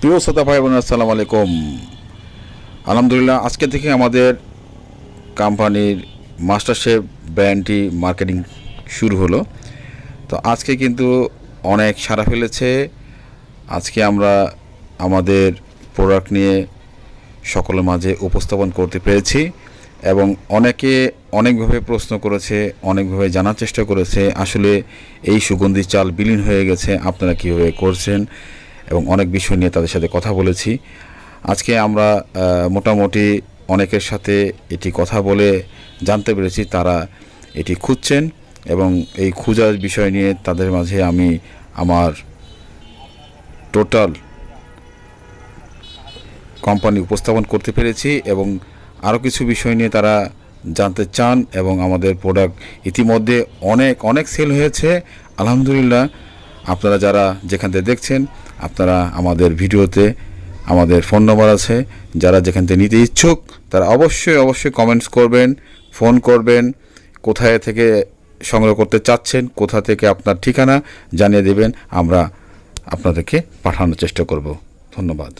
প্রিয় শ্রোতা ভাই বোন আসসালামু আলাইকুম। আলহামদুলিল্লাহ, আজকে থেকে আমাদের কোম্পানির মাস্টার শেফ ব্র্যান্ডটি মার্কেটিং শুরু হলো। তো আজকে কিন্তু অনেক সারা ফেলেছে। আজকে আমরা আমাদের প্রোডাক্ট নিয়ে সকলের মাঝে উপস্থাপন করতে পেরেছি এবং অনেকে অনেকভাবে প্রশ্ন করেছে, অনেকভাবে জানার চেষ্টা করেছে, আসলে এই সুগন্ধি চাল বিলীন হয়ে গেছে, আপনারা কীভাবে করছেন? এবং অনেক বিষয় নিয়ে তাদের সাথে কথা বলেছি। আজকে আমরা মোটামুটি অনেকের সাথে এটি কথা বলে জানতে পেরেছি, তারা এটি খুঁজছেন এবং এই খোঁজার বিষয় নিয়ে তাদের মাঝে আমি আমার টোটাল কোম্পানি উপস্থাপন করতে পেরেছি এবং আরও কিছু বিষয় নিয়ে তারা জানতে চান এবং আমাদের প্রোডাক্ট ইতিমধ্যে অনেক অনেক সেল হয়েছে। আলহামদুলিল্লাহ আপনারা যারা যেখান থেকে দেখছেন, আপনারা আমাদের ভিডিওতে আমাদের ফোন নম্বর আছে। যারা যেখান থেকে নিতে ইচ্ছুক, তারা অবশ্যই অবশ্যই কমেন্টস করবেন ফোন করবেন, কোথায় থেকে সংগ্রহ করতে চাচ্ছেন, কোথা থেকে আপনার ঠিকানা জানিয়ে দেবেন, আমরা আপনাদেরকে পাঠানোর চেষ্টা করব। ধন্যবাদ।